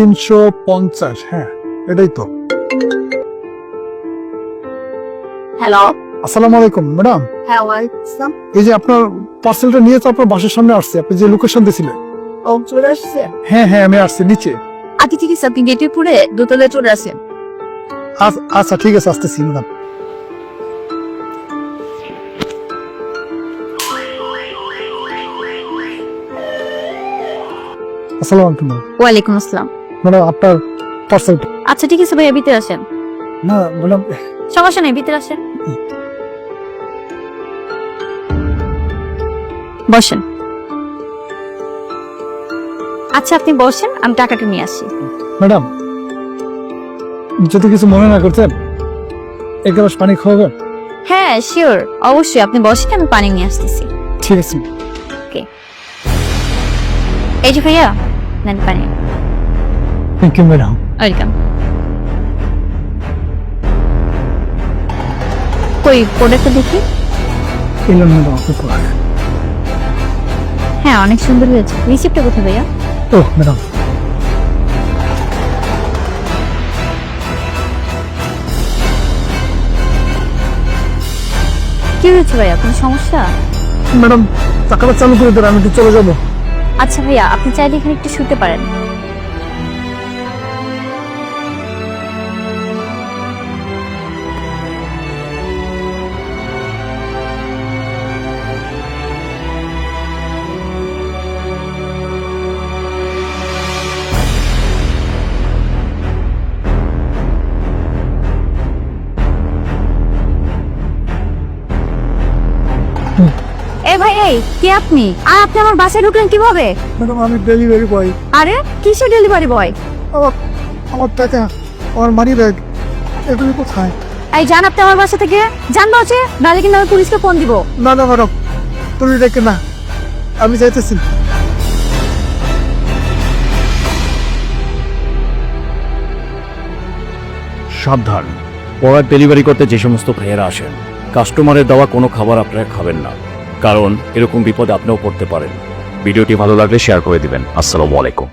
তিনশো পঞ্চাশ হ্যাঁ এটাই তো। হ্যালো আসসালামু আলাইকুম ম্যাডাম। হ্যাঁ ওয়ালাইকুম এই যে আপনার পার্সেলটা নিয়ে তো আপনার বাসার সামনে আসছে আপনি যে লোকেশন দিয়েছিলেন ও চলে আসছে? হ্যাঁ হ্যাঁ আমি আসছি নিচে। আচ্ছা ঠিক আছে আপনি গেটে পুরে দোতলায় চলে আসেন। আচ্ছা- আচ্ছা ঠিক আছে আসতেছি ম্যাডাম। আসসালামু আলাইকুম ওয়ালাইকুম আসসালাম। ম্যাডাম আপনার পার্সেলটা। আচ্ছা ঠিক আছে ভাইয়া ভিতরে আসেন। না ম্যাডাম সমস্যা নেই ভিতরে আসেন। বসেন। আচ্ছা আপনি বসেন আমি টাকাটা নিয়ে আসি। ম্যাডাম যদি কিছু মনে না করতেন এক গ্লাস পানি খাওয়াবেন? হ্যাঁ শিওর অবশ্যই আপনি বসেন আমি পানি নিয়ে আসতেছি। ঠিক আছে। এই যে ভাইয়া নেন পানি। থ্যাংক ইউ ম্যাডাম ওয়েলকাম কই প্রোডাক্টটা দেখি এলেন ম্যাডাম পড়ান হ্যাঁ অনেক সুন্দর হয়েছে। রিসিপ্টটা কোথায় ভাইয়া? ও ম্যাডাম কি হয়েছে ভাইয়া? কোনো সমস্যা? ম্যাডাম টাকাটা চালু করে দেন আমি একটু চলে যাব। আচ্ছা ভাইয়া আপনি চাইলে এখানে একটু শুতে পারেন। এ ভাই এই কে আপনি? আর আপনি আমার বাসায় ঢুকলেন কীভাবে? ম্যাডাম আমি ডেলিভারি বয়। আরে কিসের ডেলিভারি বয়? আমার আমার টাকা আমার মানি ব্যাগ এগুলি কোথায়? এই যান আপনি আমার বাসা থেকে। যান বসে নাহলে কিন্তু আমি পুলিশকে ফোন দিব। না না ম্যাডাম তুমি ডেকে না। আমি যাইতেছি। সাবধান। প্রোডাক্ট ডেলিভারি করতে যে সমস্ত ভাইয়েরা আসেন। কাস্টমারের দেওয়া কোনো খাবার আপনারা খাবেন না, কারণ এরকম বিপদে আপনিও পড়তে পারেন। ভিডিওটি ভালো লাগলে শেয়ার করে দিবেন। আসসালামু আলাইকুম।